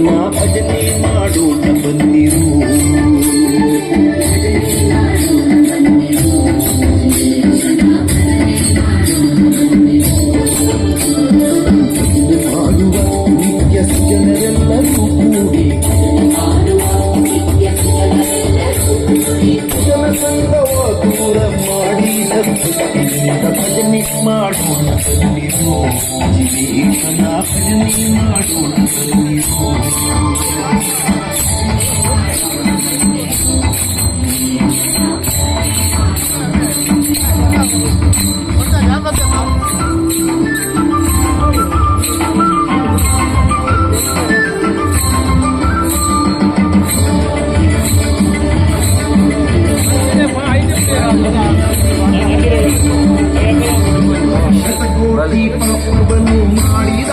ಜೀವನ ಭಜನೆ ಮಾಡೋಣ ಬಂದಿರು ಮಾಡುವ ನಿತ್ಯ ಜನರೆಲ್ಲರೂ ಕೂಡಿ ಜನಸಂಗವ ದೂರ Academic smartphone, academic phone. TV is an academic smartphone, ಮಾಡಿದ